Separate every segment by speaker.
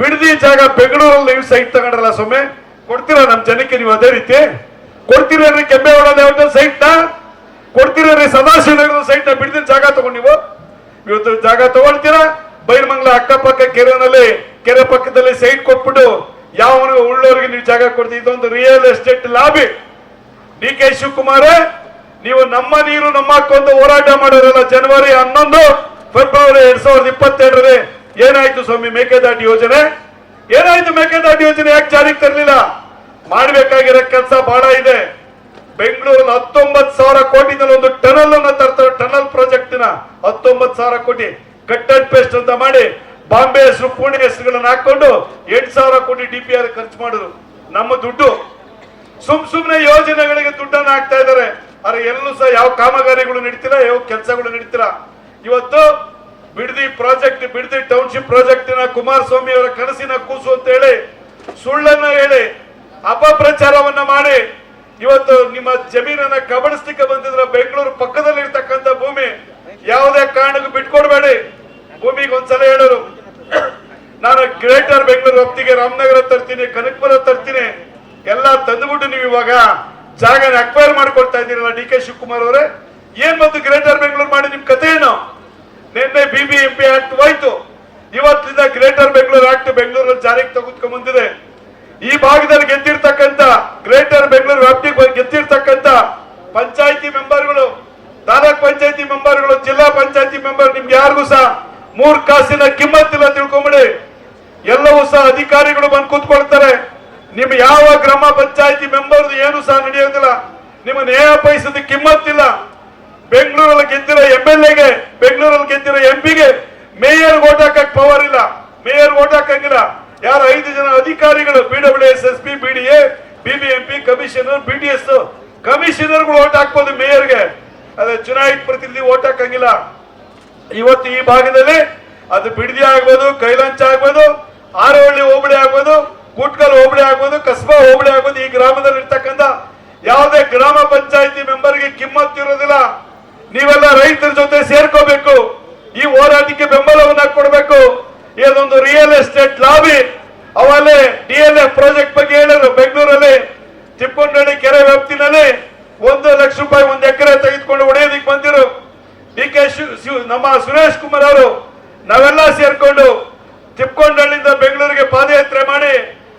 Speaker 1: ಬಿಡದಿ ಜಾಗ ಬೆಂಗಳೂರಲ್ಲಿ ನೀವು ಸೈಟ್ ತಗೊಂಡ್ರಲ್ಲ ಸೊಮ್ಮೆ ಕೊಡ್ತೀರಾ ನಮ್ ಜನಕ್ಕೆ ನೀವು ಅದೇ ರೀತಿ? ಕೊಡ್ತೀರೇನ್ರಿ ಕೆಂಪೇಗೌಡ ಲೇಔಟ್ ಸೈಟ್ ಕೊಡ್ತೀರೇನ್ರಿ ಕೊಡ್ತೀರಿ ಸದಾಶಿವನಗರದ ಸೈಟ್ ಬಿಡದಿ ಜಾಗ ತಗೊಂಡ್ ನೀವು? ಇವತ್ತು ಜಾಗ ತಗೊಳ್ತೀರಾ? ಬೈರ್ಮಂಗ್ಲ ಅಕ್ಕಪಕ್ಕ ಕೆರೆನಲ್ಲಿ, ಕೆರೆ ಪಕ್ಕದಲ್ಲಿ ಸೈಟ್ ಕೊಟ್ಬಿಟ್ಟು, ಯಾವನು ಉಳ್ಳೋರಿಗೆ ನೀವು ಜಾಗ ಕೊಡ್ತೀವಿ ಇದೊಂದು real estate lobby D K Shivakumar, ನೀವು ನಮ್ಮ ನೀರು ನಮ್ಮ ಹಕ್ಕೊಂದು ಹೋರಾಟ ಮಾಡೋರಲ್ಲ ಜನವರಿ ಹನ್ನೊಂದು ಫೆಬ್ರವರಿ ಎರಡ್ ಸಾವಿರದ ಇಪ್ಪತ್ತೆರಡರಲ್ಲಿ. ಏನಾಯ್ತು ಸ್ವಾಮಿ ಮೇಕೆದಾಟು ಯೋಜನೆ? ಏನಾಯ್ತು ಮೇಕೆದಾಟು ಯೋಜನೆ? ಯಾಕೆ ಜಾರಿಗೆ ತರಲಿಲ್ಲ? ಮಾಡಬೇಕಾಗಿರೋ ಕೆಲಸ ಬಹಳ ಇದೆ. ಬೆಂಗಳೂರಿನ ಹತ್ತೊಂಬತ್ತು ಸಾವಿರ ಕೋಟಿನಲ್ಲಿ ಒಂದು ಟನಲ್ ಅನ್ನ ತರ್ತಾರೆ, ಟನಲ್ ಪ್ರಾಜೆಕ್ಟ್ನ ಹತ್ತೊಂಬತ್ತು ಸಾವಿರ ಕೋಟಿ. ಕಟ್ ಅಂಡ್ ಪೇಸ್ಟ್ ಅಂತ ಮಾಡಿ ಬಾಂಬೆ ಹೆಸರು, ಪುಣೆ ಹೆಸರುಗಳನ್ನ ಹಾಕೊಂಡು ಎಂಟು ಸಾವಿರ ಕೋಟಿ ಡಿ ಪಿ ಆರ್ ಖರ್ಚು ಮಾಡಿದ್ರು. ನಮ್ಮ ದುಡ್ಡು. ಸುಮ್ ಸುಮ್ನೆ ಯೋಜನೆಗಳಿಗೆ ದುಡ್ಡನ್ನು ಹಾಕ್ತಾ ಇದ್ದಾರೆ. ಆದ್ರೆ ಎಲ್ಲೂ ಸಹ ಯಾವ ಕಾಮಗಾರಿಗಳು ನಡೀತೀರಾ ಯಾವ ಕೆಲಸಗಳು ನಡೀತೀರಾ ಇವತ್ತು ಬಿಡದಿ ಪ್ರಾಜೆಕ್ಟ್, ಬಿಡದಿ ಟೌನ್ಶಿಪ್ ಪ್ರಾಜೆಕ್ಟಿನ ಕುಮಾರಸ್ವಾಮಿ ಅವರ ಕನಸಿನ ಕೂಸು ಅಂತ ಹೇಳಿ, ಸುಳ್ಳನ್ನ ಹೇಳಿ, ಅಪಪ್ರಚಾರವನ್ನ ಮಾಡಿ, ಇವತ್ತು ನಿಮ್ಮ ಜಮೀನನ್ನ ಕಬಳಿಸ್ಲಿಕ್ಕೆ ಬಂದಿದ್ರ ಬೆಂಗಳೂರು ಪಕ್ಕದಲ್ಲಿ ಇರ್ತಕ್ಕಂಥ ಭೂಮಿ, ಯಾವುದೇ ಕಾರಣಕ್ಕೂ ಬಿಟ್ಕೊಡ್ಬೇಡಿ. ಭೂಮಿಗೆ ಒಂದ್ಸಲ ಹೇಳೋರು, ನಾನು ಗ್ರೇಟರ್ ಬೆಂಗಳೂರು ವ್ಯಾಪ್ತಿಗೆ ರಾಮನಗರ ತರ್ತೀನಿ, ಕನಕಪುರ ತರ್ತೀನಿ, ಎಲ್ಲ ತಂದುಬಿಟ್ಟು ನೀವು ಇವಾಗ ಜಾಗನ ಅಕ್ವೈರ್ ಮಾಡ್ಕೊಳ್ತಾ ಇದ್ದೀರಲ್ಲ ಡಿ ಕೆ ಶಿವಕುಮಾರ್ ಅವರೇ, ಏನ್ ಬಂದು ಗ್ರೇಟರ್ ಬೆಂಗಳೂರು ಮಾಡಿ ನಿಮ್ ಕಥೆ ಏನು ನಿನ್ನೆ B B M P act ಹೋಯ್ತು. ಇವತ್ತಿಂದ ಗ್ರೇಟರ್ ಬೆಂಗಳೂರು ಆಕ್ಟ್ ಬೆಂಗಳೂರಲ್ಲಿ ಜಾರಿಗೆ ತೆಗೆದುಕೊಂಡು ಬಂದಿದೆ. ಈ ಭಾಗದಲ್ಲಿ ಗೆದ್ದಿರ್ತಕ್ಕಂಥ ಗ್ರೇಟರ್ ಬೆಂಗಳೂರು ಗೆದ್ದಿರ್ತಕ್ಕಂತ ಗೆದ್ದಿರ್ತಕ್ಕಂಥ ಪಂಚಾಯತಿ ಮೆಂಬರ್ಗಳು, ತಾಲೂಕ್ ಪಂಚಾಯತಿ ಮೆಂಬರ್ಗಳು, ಜಿಲ್ಲಾ ಪಂಚಾಯತಿ ಮೆಂಬರ್ ನಿಮ್ಗೆ ಯಾರಿಗೂ ಸಹ ಮೂರ್ ಕಾಸಿನ ಕಿಮ್ಮತ್ತಿಲ್ಲ ತಿಳ್ಕೊಂಬಿಡಿ. ಎಲ್ಲವೂ ಸಹ ಅಧಿಕಾರಿಗಳು ಬಂದು ಕೂತ್ಕೊಳ್ತಾರೆ. ನಿಮ್ ಯಾವ ಗ್ರಾಮ ಪಂಚಾಯತಿ ಮೆಂಬರ್ ಏನು ಸಹ ನಡೆಯೋದಿಲ್ಲ. ನಿಮ್ಮ ನೇಹ ಪೈಸದ ಕಿಮ್ಮತ್ತಿಲ್ಲ ಬೆಂಗಳೂರಲ್ಲಿ ಗೆದ್ದಿರೋ ಎಂ ಎಲ್ ಎಗೆ ಬೆಂಗಳೂರಲ್ಲಿ ಗೆದ್ದಿರೋ ಎಂ ಪಿಗೆ ಮೇಯರ್ ಓಟ್ ಹಾಕಕ್ ಪವರ್ ಇಲ್ಲ. ಮೇಯರ್ ಓಟ್ ಹಾಕಂಗಿಲ್ಲ. ಯಾರು ಐದು ಜನ ಅಧಿಕಾರಿಗಳು B W S S P B D A BBMP commissioner B D S ಕಮಿಷನರ್ಗಳು vote ಹಾಕ್ಬೋದು ಮೇಯರ್ಗೆ. ಅದೇ ಚುನಾಯಿತ ಪ್ರತಿನಿಧಿ ಓಟ್ ಹಾಕಂಗಿಲ್ಲ. ಇವತ್ತು ಈ ಭಾಗದಲ್ಲಿ ಅದು ಬಿಡದಿ ಆಗ್ಬೋದು, ಕೈಲಂಚ ಆಗ್ಬೋದು, ಆರವಳ್ಳಿ ಹೋಬಳಿ ಆಗ್ಬೋದು ಕೂಟ್ಕಲ್ ಹೋಬಳಿ ಆಗ್ಬೋದು, ಕಸ್ಬಾ ಹೋಬಳಿ ಆಗ್ಬೋದು ಈ ಗ್ರಾಮದಲ್ಲಿ ಇರ್ತಕ್ಕಂಥ ಯಾವುದೇ ಗ್ರಾಮ ಪಂಚಾಯತಿ ಮೆಂಬರ್ಗೆ ಕಿಮ್ಮತ್ತು ಇರೋದಿಲ್ಲ ನೀವೆಲ್ಲ ರೈತರ ಜೊತೆ ಸೇರ್ಕೋಬೇಕು. ಈ ಹೋರಾಟಕ್ಕೆ ಬೆಂಬಲವನ್ನ ಕೊಡಬೇಕು. ಇದೊಂದು ರಿಯಲ್ ಎಸ್ಟೇಟ್ ಲಾಬಿ ಅವಲ್ಲೇ ಡಿ ಎಲ್ ಎಫ್ ಪ್ರಾಜೆಕ್ಟ್ ಬಗ್ಗೆ ಹೇಳಿದ್ರು ಬೆಂಗಳೂರಲ್ಲಿ. ತಿಪ್ಪುಂಡಳ್ಳಿ ಕೆರೆ ವ್ಯಾಪ್ತಿನಲ್ಲಿ ಒಂದು ಲಕ್ಷ ರೂಪಾಯಿ ಒಂದು ಎಕರೆ ತೆಗೆದುಕೊಂಡು ಹೊಡೆಯೋದಿಕ್ ಬಂದಿರು. ಡಿ ಕೆ ನಮ್ಮ ಸುರೇಶ್ ಕುಮಾರ್ ಅವರು, ನಾವೆಲ್ಲ ಸೇರ್ಕೊಂಡು ತಿಪ್ಪುಂಡಳ್ಳಿಯಿಂದ ಬೆಂಗಳೂರಿಗೆ ಪಾದಯಾತ್ರೆ ಮಾಡಿ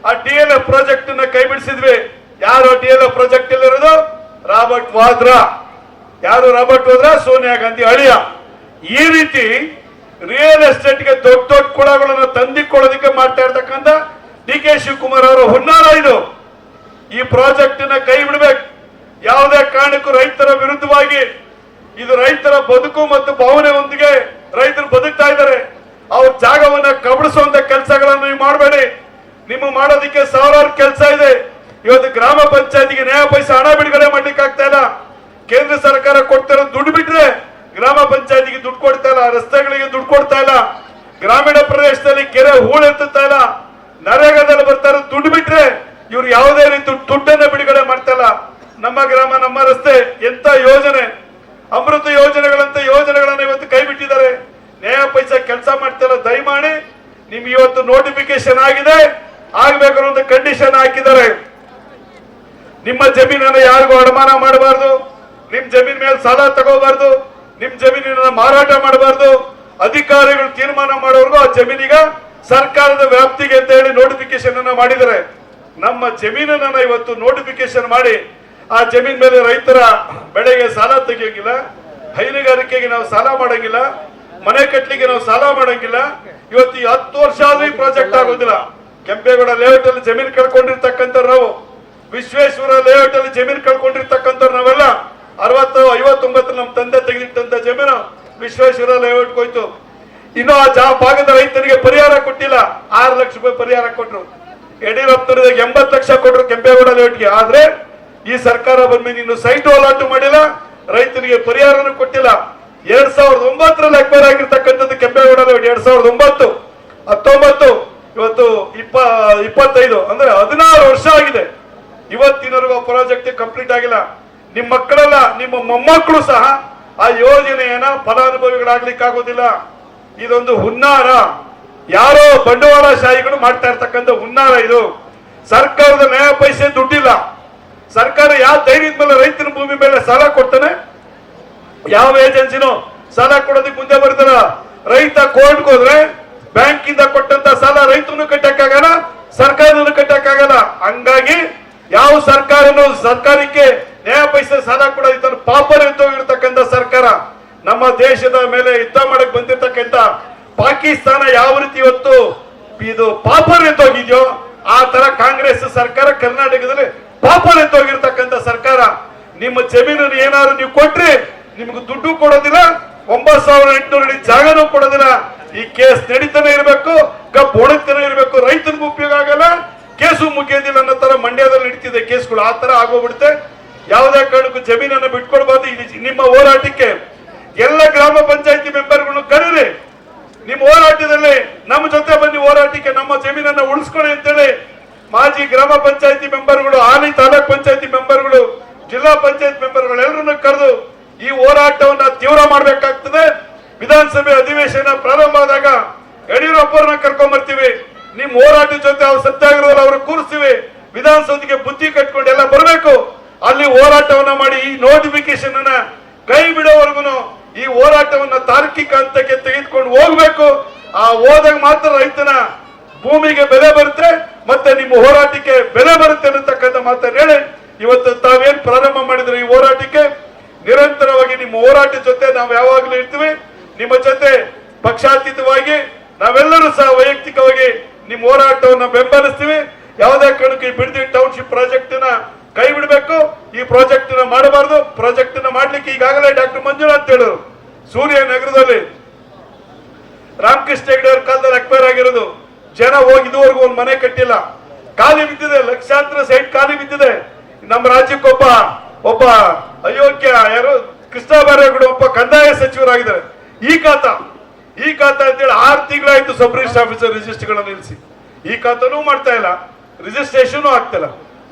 Speaker 1: ಆ ಡಿ ಎಲ್ ಎಫ್ ಪ್ರಾಜೆಕ್ಟ್ ಕೈ ಬಿಡಿಸಿದ್ವಿ ಯಾರು ಡಿ ಎಲ್ ಎಫ್ ಪ್ರಾಜೆಕ್ಟ್ ಇಲ್ಲಿರೋದು ರಾಬರ್ಟ್ ವಾದ್ರಾ. ಯಾರು ರಾಬರ್ಟ್ ಹೋದ್ರ? ಸೋನಿಯಾ ಗಾಂಧಿ ಅಳಿಯ. ಈ ರೀತಿ ರಿಯಲ್ ಎಸ್ಟೇಟ್ಗೆ ದೊಡ್ಡ ದೊಡ್ಡ ಕೊಳಗಳನ್ನು ತಂದಿಕೊಳ್ಳೋದಕ್ಕೆ ಮಾಡ್ತಾ ಇರ್ತಕ್ಕಂಥ ಡಿ ಕೆ ಶಿವಕುಮಾರ್ ಅವರ ಹುನ್ನಾರ ಇದು. ಈ ಪ್ರಾಜೆಕ್ಟ್ನ ಕೈ ಬಿಡಬೇಕು. ಯಾವುದೇ ಕಾರಣಕ್ಕೂ ರೈತರ ವಿರುದ್ಧವಾಗಿ ಇದು ರೈತರ ಬದುಕು ಮತ್ತು ಭಾವನೆಯೊಂದಿಗೆ ರೈತರು ಬದುಕ್ತಾ ಇದ್ದಾರೆ. ಅವ್ರ ಜಾಗವನ್ನ ಕಬಡಿಸುವಂತ ಕೆಲಸಗಳನ್ನು ನೀವು ಮಾಡಬೇಡಿ. ನಿಮ್ಮ ಮಾಡೋದಕ್ಕೆ ಸಾವಿರಾರು ಕೆಲಸ ಇದೆ. ಇವತ್ತು ಗ್ರಾಮ ಪಂಚಾಯತಿಗೆ ನ್ಯಾಯ ಪೈಸೆ ಹಣ ಬಿಡುಗಡೆ ಮಾಡ್ಲಿಕ್ಕೆ ಆಗ್ತಾ ಇಲ್ಲ. ಕೇಂದ್ರ ಸರ್ಕಾರ ಕೊಡ್ತಿರೋ ದುಡ್ಡು ಬಿಟ್ರೆ ಗ್ರಾಮ ಪಂಚಾಯತಿಗೆ ದುಡ್ಡು ಕೊಡ್ತಾ ಇಲ್ಲ, ರಸ್ತೆಗಳಿಗೆ ದುಡ್ಡು ಕೊಡ್ತಾ ಇಲ್ಲ, ಗ್ರಾಮೀಣ ಪ್ರದೇಶದಲ್ಲಿ ಕೆರೆ ಹೂಳು ಎತ್ತುತ್ತಾ ಇಲ್ಲ, ನರೇಗಾದಲ್ಲಿ ಬರ್ತಾರ ದುಡ್ಡು ಬಿಟ್ರೆ ಇವ್ರು ಯಾವುದೇ ರೀತಿ ದುಡ್ಡನ್ನ ಬಿಡುಗಡೆ ಮಾಡ್ತಾ ಇಲ್ಲ. ನಮ್ಮ ಗ್ರಾಮ, ನಮ್ಮ ರಸ್ತೆ ಎಂತ ಯೋಜನೆ, ಅಮೃತ ಯೋಜನೆಗಳಂತ ಯೋಜನೆಗಳನ್ನ ಇವತ್ತು ಕೈ ಬಿಟ್ಟಿದ್ದಾರೆ. ನ್ಯಾಯ ಪೈಸಾ ಕೆಲಸ ಮಾಡ್ತಿಲ್ಲ ದಯಮಾಡಿ ನಿಮ್ಗೆ ಇವತ್ತು ನೋಟಿಫಿಕೇಶನ್ ಆಗಿದೆ, ಆಗ್ಬೇಕು ಒಂದು ಕಂಡೀಷನ್ ಹಾಕಿದ್ದಾರೆ. ನಿಮ್ಮ ಜಮೀನನ್ನು ಯಾರಿಗೂ ಅಡಮಾನ ಮಾಡಬಾರ್ದು. ನಿಮ್ ಜಮೀನ್ ಮೇಲೆ ಸಾಲ ತಗೋಬಾರ್ದು, ನಿಮ್ ಜಮೀನಿನ ಮಾರಾಟ ಮಾಡಬಾರ್ದು, ಅಧಿಕಾರಿಗಳು ತೀರ್ಮಾನ ಮಾಡೋರ್ಗು ಆ ಜಮೀನಿಗ ಸರ್ಕಾರದ ವ್ಯಾಪ್ತಿಗೆ ಅಂತ ಹೇಳಿ ನೋಟಿಫಿಕೇಶನ್ ಅನ್ನ ಮಾಡಿದರೆ ನಮ್ಮ ಜಮೀನನ್ನ ಇವತ್ತು ನೋಟಿಫಿಕೇಶನ್ ಮಾಡಿ, ಆ ಜಮೀನ್ ಮೇಲೆ ರೈತರ ಬೆಳೆಗೆ ಸಾಲ ತೆಗಿಯಂಗಿಲ್ಲ, ಹೈನುಗಾರಿಕೆಗೆ ನಾವು ಸಾಲ ಮಾಡಂಗಿಲ್ಲ, ಮನೆ ಕಟ್ಲಿಕ್ಕೆ ನಾವು ಸಾಲ ಮಾಡಂಗಿಲ್ಲ, ಇವತ್ತು ಈ ಹತ್ತು ವರ್ಷ ಆದ್ರೂ ಈ ಪ್ರಾಜೆಕ್ಟ್ ಆಗೋದಿಲ್ಲ. ಕೆಂಪೇಗೌಡ ಲೇಔಟ್ ಅಲ್ಲಿ ಜಮೀನು ಕಳ್ಕೊಂಡಿರ್ತಕ್ಕಂಥ ನಾವು. ವಿಶ್ವೇಶ್ವರ ಲೇಔಟ್ ಅಲ್ಲಿ ಜಮೀನು ಕಳ್ಕೊಂಡಿರ್ತಕ್ಕಂಥ ನಾವೆಲ್ಲ ಅರವತ್ತು ಐವತ್ತೊಂಬತ್ತು ನಮ್ಮ ತಂದೆ ತೆಗೆದಿಟ್ಟಂತ ಜಮೀನು ವಿಶ್ವೇಶ್ವರ ಲೇಔಟ್ ಹೋಯ್ತು. ಇನ್ನು ಆ ಜಾ ಭಾಗದ ರೈತರಿಗೆ ಪರಿಹಾರ ಕೊಟ್ಟಿಲ್ಲ. ಆರು ಲಕ್ಷ ರೂಪಾಯಿ ಪರಿಹಾರ ಕೊಟ್ರು. ಯಡಿಯೂರಪ್ಪನವರಿಗೆ ಎಂಬತ್ತು ಲಕ್ಷ ಕೊಟ್ಟರು ಕೆಂಪೇಗೌಡ ಲೇಔಟ್ಗೆ. ಆದ್ರೆ ಈ ಸರ್ಕಾರ ಬಂದ್ಮೇಲೆ ಇನ್ನು ಸೈಟ್ ಅಲಾಟ್ ಮಾಡಿಲ್ಲ ರೈತರಿಗೆ ಪರಿಹಾರನೂ ಕೊಟ್ಟಿಲ್ಲ. ಎರಡ್ ಸಾವಿರದ ಒಂಬತ್ತರಲ್ಲಿ ಅಕ್ಬರ್ ಆಗಿರ್ತಕ್ಕಂಥದ್ದು ಕೆಂಪೇಗೌಡ ಲೇಔಟ್. ಎರಡ್ ಸಾವಿರದ ಒಂಬತ್ತು, ಹತ್ತೊಂಬತ್ತು, ಇವತ್ತು ಇಪ್ಪ ಇಪ್ಪತ್ತೈದು. ಅಂದ್ರೆ ಹದಿನಾರು ವರ್ಷ ಆಗಿದೆ. ಇವತ್ತಿನವರೆಗೂ ಪ್ರಾಜೆಕ್ಟ್ ಕಂಪ್ಲೀಟ್ ಆಗಿಲ್ಲ. ನಿಮ್ಮ ಮಕ್ಕಳೆಲ್ಲ, ನಿಮ್ಮ ಮೊಮ್ಮಕ್ಕಳು ಸಹ ಆ ಯೋಜನೆಯನ್ನ ಫಲಾನುಭವಿಗಳಾಗ್ಲಿಕ್ಕಾಗೋದಿಲ್ಲ. ಇದೊಂದು ಹುನ್ನಾರ. ಯಾರೋ ಬಂಡವಾಳಶಾಹಿಗಳು ಮಾಡ್ತಾ ಇರ್ತಕ್ಕಂಥ ಹುನ್ನಾರ ಇದು. ಸರ್ಕಾರದ ನ್ಯಾಯ ಪೈಸೆ ದುಡ್ಡಿಲ್ಲ. ಸರ್ಕಾರ ಯಾವ ಧೈರ್ಯದ ಮೇಲೆ ರೈತನ ಭೂಮಿ ಮೇಲೆ ಸಾಲ ಕೊಡ್ತಾನೆ? ಯಾವ ಏಜೆನ್ಸಿನೂ ಸಾಲ ಕೊಡೋದಕ್ಕೆ ಮುಂದೆ ಬರ್ತಾರ ರೈತ ಕೋರ್ಟ್ಗೆ ಹೋದ್ರೆ ಬ್ಯಾಂಕ್ ಇಂದ ಕೊಟ್ಟಂತ ಸಾಲ ರೈತನು ಕಟ್ಟಕ್ಕಾಗಲ್ಲ, ಸರ್ಕಾರನು ಕಟ್ಟಕ್ಕಾಗಲ್ಲ. ಹಂಗಾಗಿ ಯಾವ ಸರ್ಕಾರನು ಸರ್ಕಾರಕ್ಕೆ ನ್ಯಾಯ ಕೂಡ ಇದನ್ನು ಕೊಡೋದಿತ್ತ ಪಾಪರ ಎತ್ತೋಗಿರ್ತಕ್ಕಂಥ ಸರ್ಕಾರ ನಮ್ಮ ದೇಶದ ಮೇಲೆ ಯುದ್ಧ ಮಾಡಕ್ ಬಂದಿರತಕ್ಕಂಥ ಪಾಕಿಸ್ತಾನ ಯಾವ ರೀತಿ ಇವತ್ತು ಇದು ಪಾಪರ್ ಎತ್ತೋಗಿದ್ಯೋ ಆ ತರ ಕಾಂಗ್ರೆಸ್ ಸರ್ಕಾರ ಕರ್ನಾಟಕದಲ್ಲಿ ಪಾಪರ್ ಎತ್ತೋಗಿರ್ತಕ್ಕಂಥ ಸರ್ಕಾರ. ನಿಮ್ಮ ಜಮೀನನ್ನು ಏನಾದ್ರು ನೀವು ಕೊಟ್ರಿ ನಿಮ್ಗೆ ದುಡ್ಡು ಕೊಡೋದಿಲ್ಲ ಒಂಬತ್ ಸಾವಿರ ಎಂಟುನೂರು ಅಡಿ ಜಾಗನೂ ಕೊಡೋದಿಲ್ಲ. ಈ ಕೇಸ್ ನಡೀತಾನೆ ಇರಬೇಕು ಕಬ್ಬು ಒಣಗ್ತಾನೆ ಇರಬೇಕು, ರೈತನಿಗೂ ಉಪಯೋಗ ಆಗಲ್ಲ. ಕೇಸು ಮುಗಿಯೋದಿಲ್ಲ ಅನ್ನೋ ತರ ಮಂಡ್ಯದಲ್ಲಿ ನಡೀತಿದೆ ಕೇಸ್ಗಳು. ಆ ತರ ಆಗೋಗ್ಬಿಡುತ್ತೆ. ಯಾವುದೇ ಕಾರಣಕ್ಕೂ ಜಮೀನನ್ನು ಬಿಟ್ಕೊಡ್ಬಾರ್ದು. ನಿಮ್ಮ ಹೋರಾಟಕ್ಕೆ ಎಲ್ಲ ಗ್ರಾಮ ಪಂಚಾಯತಿ ಮೆಂಬರ್ಗಳನ್ನು ಕರೀರಿ. ನಿಮ್ಮ ಹೋರಾಟದಲ್ಲಿ ನಮ್ಮ ಜೊತೆ ಬನ್ನಿ, ಹೋರಾಟಕ್ಕೆ ನಮ್ಮ ಜಮೀನನ್ನ ಉಳಿಸ್ಕೊಳ್ಳಿ ಅಂತೇಳಿ ಮಾಜಿ ಗ್ರಾಮ ಪಂಚಾಯತಿ ಮೆಂಬರ್ಗಳು, ಹಾಲಿ ತಾಲೂಕ್ ಪಂಚಾಯತಿ ಮೆಂಬರ್ಗಳು, ಜಿಲ್ಲಾ ಪಂಚಾಯತ್ ಮೆಂಬರ್ಗಳು ಎಲ್ಲರನ್ನು ಕರೆದು ಈ ಹೋರಾಟವನ್ನ ತೀವ್ರ ಮಾಡಬೇಕಾಗ್ತದೆ. ವಿಧಾನಸಭೆ ಅಧಿವೇಶನ ಪ್ರಾರಂಭ ಆದಾಗ ಯಡಿಯೂರಪ್ಪರನ್ನ ಕರ್ಕೊಂಡ್ ಬರ್ತೀವಿ ನಿಮ್ ಹೋರಾಟದ ಜೊತೆ ಅವ್ರು ಸತ್ಯಾಗ್ರಹ ಅವ್ರು ಕೂರಿಸ್ತೀವಿ. ವಿಧಾನಸೌಧಕ್ಕೆ ಬುದ್ಧಿ ಕಟ್ಕೊಂಡು ಎಲ್ಲ ಬರಬೇಕು. ಅಲ್ಲಿ ಹೋರಾಟವನ್ನ ಮಾಡಿ ಈ ನೋಟಿಫಿಕೇಶನ್ ಅನ್ನ ಕೈ ಬಿಡೋವರೆಗೂ ಈ ಹೋರಾಟವನ್ನ ತಾರ್ಕಿಕ ಹಂತಕ್ಕೆ ತೆಗೆದುಕೊಂಡು ಹೋಗ್ಬೇಕು. ಆ ಹೋದಾಗ ಮಾತ್ರ ರೈತನ ಭೂಮಿಗೆ ಬೆಲೆ ಬರುತ್ತೆ, ಮತ್ತೆ ನಿಮ್ಮ ಹೋರಾಟಕ್ಕೆ ಬೆಲೆ ಬರುತ್ತೆ ಅನ್ನತಕ್ಕಂಥ ಮಾತನ್ನು ಹೇಳಿ. ಇವತ್ತು ತಾವೇನ್ ಪ್ರಾರಂಭ ಮಾಡಿದ್ರೆ ಈ ಹೋರಾಟಕ್ಕೆ? ನಿರಂತರವಾಗಿ ನಿಮ್ಮ ಹೋರಾಟ ಜೊತೆ ನಾವು ಯಾವಾಗಲೂ ಇರ್ತೀವಿ. ನಿಮ್ಮ ಜೊತೆ ಪಕ್ಷಾತೀತವಾಗಿ ನಾವೆಲ್ಲರೂ ಸಹ ವೈಯಕ್ತಿಕವಾಗಿ ನಿಮ್ಮ ಹೋರಾಟವನ್ನು ಬೆಂಬಲಿಸ್ತೀವಿ. ಯಾವುದೇ ಕಾರಣಕ್ಕೆ ಬಿಡದಿ ಟೌನ್ಶಿಪ್ ಪ್ರಾಜೆಕ್ಟ್ನ ಕೈ ಬಿಡಬೇಕು. ಈ ಪ್ರಾಜೆಕ್ಟ್ ಮಾಡಬಾರದು. ಪ್ರಾಜೆಕ್ಟ್ ಮಾಡ್ಲಿಕ್ಕೆ ಈಗಾಗಲೇ ಡಾಕ್ಟರ್ ಮಂಜುನಾಥ್ ಹೇಳಿದ್ರು ಸೂರ್ಯ ನಗರದಲ್ಲಿ. ರಾಮಕೃಷ್ಣ ಹೆಗಡೆ ಅವ್ರ ಕಾಲದಲ್ಲಿ ಅಕ್ಪೈರ್ ಆಗಿರೋದು. ಜನ ಹೋಗಿ ಇದುವರೆಗೂ ಒಂದು ಮನೆ ಕಟ್ಟಿಲ್ಲ. ಖಾಲಿ ಬಿದ್ದಿದೆ. ಲಕ್ಷಾಂತರ ಸೈಟ್ ಖಾಲಿ ಬಿದ್ದಿದೆ. ನಮ್ಮ ರಾಜ್ಯಕ್ಕೊಬ್ಬ ಒಬ್ಬ ಅಯೋಗ್ಯ ಯಾರು? ಕೃಷ್ಣ ಬೈರೇಗೌಡ ಒಬ್ಬ ಕಂದಾಯ ಸಚಿವರಾಗಿದ್ದಾರೆ. ಈ ಖಾತ ಈ ಖಾತ ಅಂತೇಳಿ ಆರು ತಿಂಗಳಾಯ್ತು ಸಬ್ ರಿಜಿಸ್ಟರ್ ಆಫೀಸರ್ ರಿಜಿಸ್ಟರ್ಗಳನ್ನ ನಿಲ್ಲಿಸಿ. ಈ ಖಾತನೂ ಮಾಡ್ತಾ ಇಲ್ಲ. ರಿಜಿಸ್ಟ್ರೇಷನ್ ಆಗ್ತಿಲ್ಲ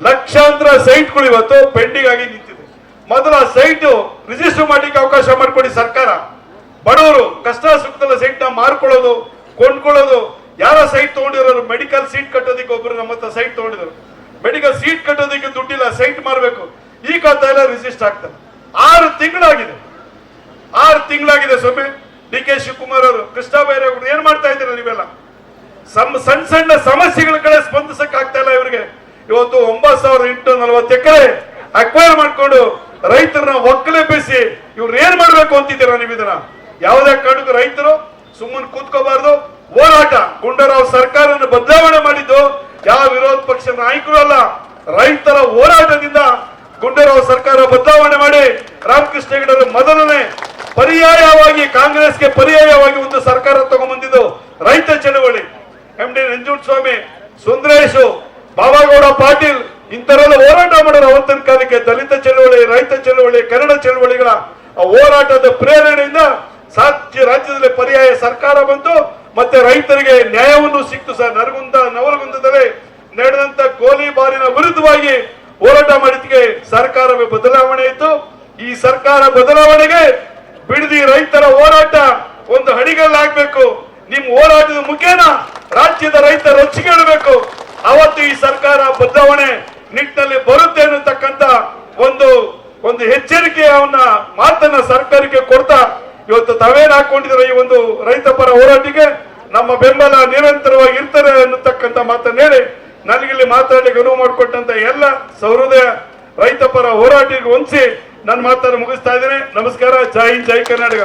Speaker 1: ಲಕ್ಷಾಂತರ ಸೈಟ್ಗಳು ಇವತ್ತು ಪೆಂಡಿಂಗ್ ಆಗಿ ನಿಂತಿದೆ. ಮೊದಲ ಸೈಟ್ ರಿಜಿಸ್ಟರ್ ಮಾಡಲಿಕ್ಕೆ ಅವಕಾಶ ಮಾಡಿಕೊಡಿ ಸರ್ಕಾರ. ಬಡವರು ಕಷ್ಟ ಸುಖದ ಸೈಟ್ನ ಮಾರ್ಕೊಳ್ಳೋದು, ಕೊಂಡ್ಕೊಳ್ಳೋದು, ಯಾರ ಸೈಟ್ ತಗೊಂಡಿರೋರು ಮೆಡಿಕಲ್ ಸೀಟ್ ಕಟ್ಟೋದಕ್ಕೆ ಒಬ್ರು ನಮ್ಮ ಹತ್ರ ಸೈಟ್ ತಗೊಂಡಿದ್ರು. ಮೆಡಿಕಲ್ ಸೀಟ್ ಕಟ್ಟೋದಕ್ಕೆ ದುಡ್ಡಿಲ್ಲ, ಸೈಟ್ ಮಾರಬೇಕು. ಈ ಕಥೆ ಎಲ್ಲ ರಿಜಿಸ್ಟರ್ ಆಗ್ತಾರೆ ಆರು ತಿಂಗಳಾಗಿದೆ. ಆರು ತಿಂಗಳಾಗಿದೆ ಸ್ವಾಮಿ. ಡಿ ಕೆ ಶಿವಕುಮಾರ್ ಅವರು, ಕೃಷ್ಣ ಬೈರೇಗೌಡರು ಏನ್ ಮಾಡ್ತಾ ಇದ್ದೀರಾ ನೀವೆಲ್ಲ? ಸಣ್ಣ ಸಣ್ಣ ಸಮಸ್ಯೆಗಳ ಕಡೆ ಸ್ಪಂದಿಸಕ್ ಆಗ್ತಾ ಇಲ್ಲ ಇವರಿಗೆ. ಇವತ್ತು ಒಂಬತ್ ಸಾವಿರದ ಎಂಟು ನಲವತ್ತು ಎಕರೆ ಅಕ್ವೈರ್ ಮಾಡ್ಕೊಂಡು ರೈತರನ್ನ ಒಕ್ಕಲೆಬ್ಬಿಸಿ ಇವ್ರು ಏನ್ ಮಾಡ್ಬೇಕು ಅಂತಿದ್ದೀರಾ ನೀವು ಇದನ್ನ? ಯಾವುದೇ ಕಾರಣಕ್ಕೂ ರೈತರು ಸುಮ್ಮನೆ ಕೂತ್ಕೋಬಾರ್ದು. ಹೋರಾಟ. ಗುಂಡರಾವ್ ಸರ್ಕಾರವನ್ನು ಬದಲಾವಣೆ ಮಾಡಿದ್ದು ಯಾವ ವಿರೋಧ ಪಕ್ಷ ನಾಯಕರು ಅಲ್ಲ. ರೈತರ ಹೋರಾಟದಿಂದ ಗುಂಡರಾವ್ ಸರ್ಕಾರ ಬದಲಾವಣೆ ಮಾಡಿ ರಾಮಕೃಷ್ಣ ಹೆಗಡರು ಮೊದಲನೇ ಪರ್ಯಾಯವಾಗಿ, ಕಾಂಗ್ರೆಸ್ಗೆ ಪರ್ಯಾಯವಾಗಿ ಒಂದು ಸರ್ಕಾರ ತಗೊಂಡ್ಬಂದಿದ್ದು ರೈತ ಚಳವಳಿ. ಎಂ ಡಿ ನಂಜುಂಡಸ್ವಾಮಿ ಸುಂದರೇಶು ಬಾಬಾಗೌಡ, ಪಾಟೀಲ್ ಇಂಥರೆಲ್ಲ ಹೋರಾಟ ಮಾಡೋರು ಅವತ್ತಿನ ಕಾಲಕ್ಕೆ ದಲಿತ ಚಳುವಳಿ, ರೈತ ಚಳುವಳಿ, ಕನ್ನಡ ಚಳುವಳಿಗಳ ಆ ಹೋರಾಟದ ಪ್ರೇರಣೆಯಿಂದ ಸಾಧ್ಯ ರಾಜ್ಯದಲ್ಲಿ ಪರ್ಯಾಯ ಸರ್ಕಾರ ಬಂತು. ಮತ್ತೆ ರೈತರಿಗೆ ನ್ಯಾಯವನ್ನು ಸಿಕ್ತು ಸರ್. ನರಗುಂದ, ನವಲಗುಂದದಲ್ಲಿ ನಡೆದಂತ ಗೋಲಿಬಾರಿನ ವಿರುದ್ಧವಾಗಿ ಹೋರಾಟ ಮಾಡಿದ್ಕೆ ಸರ್ಕಾರವೇ ಬದಲಾವಣೆ ಇತ್ತು. ಈ ಸರ್ಕಾರ ಬದಲಾವಣೆಗೆ ಬಿಡದಿ ರೈತರ ಹೋರಾಟ ಒಂದು ಹಡಿಗಲ್ಲಾಗಬೇಕು ನಿಮ್ ಹೋರಾಟದ ಮುಖೇನ ರಾಜ್ಯದ ರೈತರ ರೊಚ್ಚಿಗೇಳಬೇಕು ಅವತ್ತು ಈ ಸರ್ಕಾರ ಬದಲಾವಣೆ ನಿಟ್ಟಿನಲ್ಲಿ ಬರುತ್ತೆ ಅನ್ನತಕ್ಕಂತ ಒಂದು ಒಂದು ಎಚ್ಚರಿಕೆಯವನ್ನ ಮಾತನ್ನ ಸರ್ಕಾರಕ್ಕೆ ಕೊಡ್ತಾ ಇವತ್ತು ತಾವೇನ್ ಹಾಕೊಂಡಿದ್ರೆ ಈ ಒಂದು ರೈತ ಪರ ಹೋರಾಟಿಗೆ ನಮ್ಮ ಬೆಂಬಲ ನಿರಂತರವಾಗಿ ಇರ್ತಾರೆ ಅನ್ನತಕ್ಕಂತ ಮಾತನ್ನ ಹೇಳಿ, ನನಗಿಲ್ಲಿ ಮಾತಾಡಲಿಕ್ಕೆ ಅನುವು ಮಾಡಿಕೊಟ್ಟಂತ ಎಲ್ಲ ಸಹೃದಯ ರೈತ ಪರ ಹೋರಾಟಿಗೆ ಹೊಂದಿಸಿ ನನ್ನ ಮಾತನ್ನು ಮುಗಿಸ್ತಾ ಇದ್ದೀನಿ. ನಮಸ್ಕಾರ. ಜೈ ಜೈ ಕರ್ನಾಟಕ.